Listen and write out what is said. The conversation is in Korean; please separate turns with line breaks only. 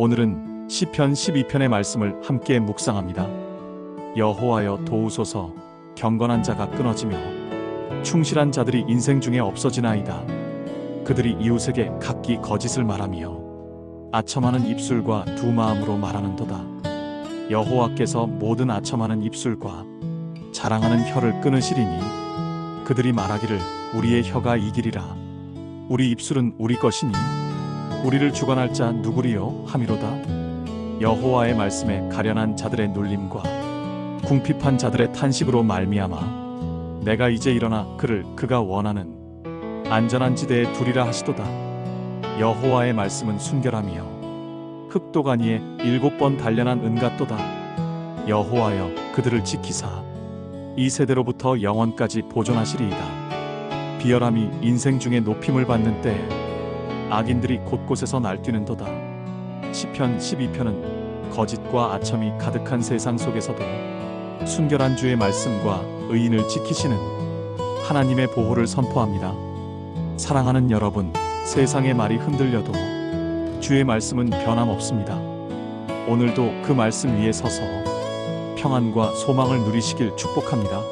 오늘은 시편 12편의 말씀을 함께 묵상합니다. 여호와여 도우소서 경건한 자가 끊어지며 충실한 자들이 인생 중에 없어지나이다. 그들이 이웃에게 각기 거짓을 말하며 아첨하는 입술과 두 마음으로 말하는도다. 여호와께서 모든 아첨하는 입술과 자랑하는 혀를 끊으시리니 그들이 말하기를 우리의 혀가 이기리라. 우리 입술은 우리 것이니 우리를 주관할 자 누구리요 하미로다. 여호와의 말씀에 가련한 자들의 눌림과 궁핍한 자들의 탄식으로 말미암아 내가 이제 일어나 그를 그가 원하는 안전한 지대에 두리라 하시도다. 여호와의 말씀은 순결하며 흑도가니에 일곱 번 단련한 은 같도다. 여호와여 그들을 지키사 이 세대로부터 영원까지 보존하시리이다. 비열함이 인생 중에 높임을 받는 때에 악인들이 곳곳에서 날뛰는도다. 시편 12편은 거짓과 아첨이 가득한 세상 속에서도 순결한 주의 말씀과 의인을 지키시는 하나님의 보호를 선포합니다. 사랑하는 여러분, 세상의 말이 흔들려도 주의 말씀은 변함없습니다. 오늘도 그 말씀 위에 서서 평안과 소망을 누리시길 축복합니다.